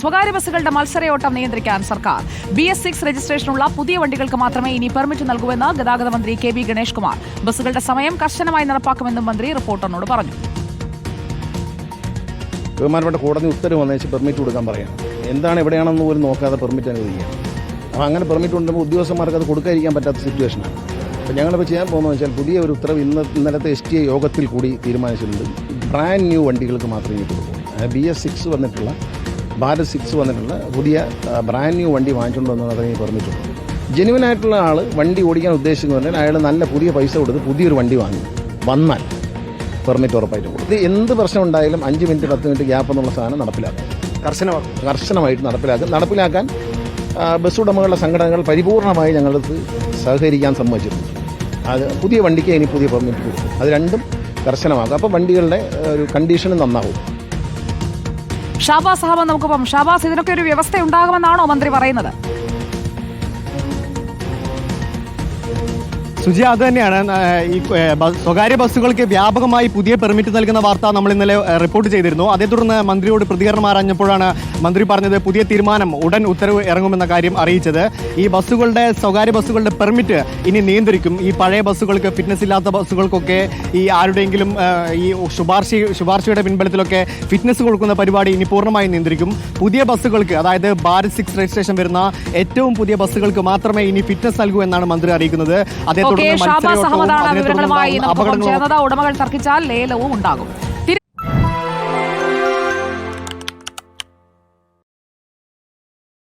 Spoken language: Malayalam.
സ്വകാര്യ ബസ്സുകളുടെ മത്സരയോട്ടം നിയന്ത്രിക്കാൻ സർക്കാർ. ബി എസ് സിക്സ് രജിസ്ട്രേഷനുള്ള പുതിയ വണ്ടികൾക്ക് മാത്രമേ ഇനി പെർമിറ്റ് നൽകൂവെന്ന് ഗതാഗത മന്ത്രി കെ ബി ഗണേഷ് കുമാർ ബസ്സുകളുടെ സമയം കർശനമായി നടപ്പാക്കുമെന്നും മന്ത്രി റിപ്പോർട്ടറിനോട് പറഞ്ഞു. ബഹുമാനപ്പെട്ട ഉത്തരവ് പെർമിറ്റ് കൊടുക്കാൻ പറയാം എന്താണ് എവിടെയാണെന്ന് പോലും നോക്കാതെ പെർമിറ്റ് അനുവദിക്കുക. അപ്പോൾ അങ്ങനെ പെർമിറ്റ് ഉണ്ടെങ്കിൽ ഉദ്യോഗസ്ഥന്മാർക്ക് അത് കൊടുക്കാതിരിക്കാൻ പറ്റാത്ത സിറ്റുവേഷനാണ് അപ്പോൾ ഞങ്ങളിപ്പോൾ ചെയ്യാൻ പോകുന്നത് വെച്ചാൽ പുതിയ ഒരു ഉത്തരവ് ഇന്ന് ഇന്നലത്തെ എസ് ടി ഐ യോഗത്തിൽ കൂടി തീരുമാനിച്ചിട്ടുണ്ട്. ബ്രാൻഡ് ന്യൂ വണ്ടികൾക്ക് മാത്രമേ കൊടുക്കൂ. ബി എസ് സിക്സ് വന്നിട്ടുള്ള ഭാരത് സിക്സ് വന്നിട്ടുള്ള പുതിയ ബ്രാൻഡ് ന്യൂ വണ്ടി വാങ്ങിച്ചുകൊണ്ട് മാത്രമേ ഈ പെർമിറ്റ് ജെനുവൻ ആയിട്ടുള്ള ആൾ വണ്ടി ഓടിക്കാൻ ഉദ്ദേശിക്കുന്നു അയാൾ നല്ല പുതിയ പൈസ കൊടുത്ത് പുതിയൊരു വണ്ടി വാങ്ങി. വന്നാൽ പെർമിറ്റ് ഉറപ്പായിട്ട് കൊടുക്കും. ഇത് എന്ത് പ്രശ്നം ഉണ്ടായാലും അഞ്ച് മിനിറ്റ് പത്ത് മിനിറ്റ് ഗ്യാപ്പ് എന്നുള്ള സാധനം നടപ്പിലാക്കും. കർശന കർശനമായിട്ട് നടപ്പിലാക്കും. നടപ്പിലാക്കാൻ ബസ് ഉടമകളുടെ സംഘടനകൾ പരിപൂർണമായി ഞങ്ങൾക്ക് സഹകരിക്കാൻ സമ്മതിച്ചിട്ടുണ്ട്. അത് പുതിയ വണ്ടിക്ക് ഇനി പുതിയ പെർമിറ്റ് കൊടുക്കും. അത് രണ്ടും കർശനമാക്കും. അപ്പോൾ വണ്ടികളുടെ ഒരു കണ്ടീഷനും നന്നാവും. ഷാബാസ് അഹമ്മദ് നമുക്കൊപ്പം ഷാബാസ് ഇതിനൊക്കെ ഒരു വ്യവസ്ഥ ഉണ്ടാകുമെന്നാണോ മന്ത്രി പറയുന്നത്? സുജി അത് തന്നെയാണ്. ഈ സ്വകാര്യ ബസ്സുകൾക്ക് വ്യാപകമായി പുതിയ പെർമിറ്റ് നൽകുന്ന വാർത്ത നമ്മൾ ഇന്നലെ റിപ്പോർട്ട് ചെയ്തിരുന്നു. അതേ തുടർന്ന് മന്ത്രിയോട് പ്രതികരണം ആരാഞ്ഞപ്പോഴാണ് മന്ത്രി പറഞ്ഞത് പുതിയ തീരുമാനം ഉടൻ ഉത്തരവ് ഇറങ്ങുമെന്ന കാര്യം അറിയിച്ചത്. ഈ ബസ്സുകളുടെ സ്വകാര്യ ബസ്സുകളുടെ പെർമിറ്റ് ഇനി നിയന്ത്രിക്കും. ഈ പഴയ ബസ്സുകൾക്ക് ഫിറ്റ്നസ് ഇല്ലാത്ത ബസ്സുകൾക്കൊക്കെ ഈ ആരുടെയെങ്കിലും ഈ ശുപാർശ ശുപാർശയുടെ പിൻബലത്തിലൊക്കെ ഫിറ്റ്നസ് കൊടുക്കുന്ന പരിപാടി ഇനി പൂർണമായും നിയന്ത്രിക്കും. പുതിയ ബസ്സുകൾക്ക് അതായത് ഭാരത് സിക്സ് രജിസ്ട്രേഷൻ വരുന്ന ഏറ്റവും പുതിയ ബസ്സുകൾക്ക് മാത്രമേ ഇനി ഫിറ്റ്നസ് നൽകൂ എന്നാണ് മന്ത്രി അറിയിക്കുന്നത്. അതേ തുടർന്ന് ഷാബാസ് അഹമ്മദാണ് വിവരങ്ങളുമായി നമുക്കൊപ്പം ചേർന്നത്. ഉടമകൾ തർക്കിച്ചാൽ ലേലവും ഉണ്ടാകും.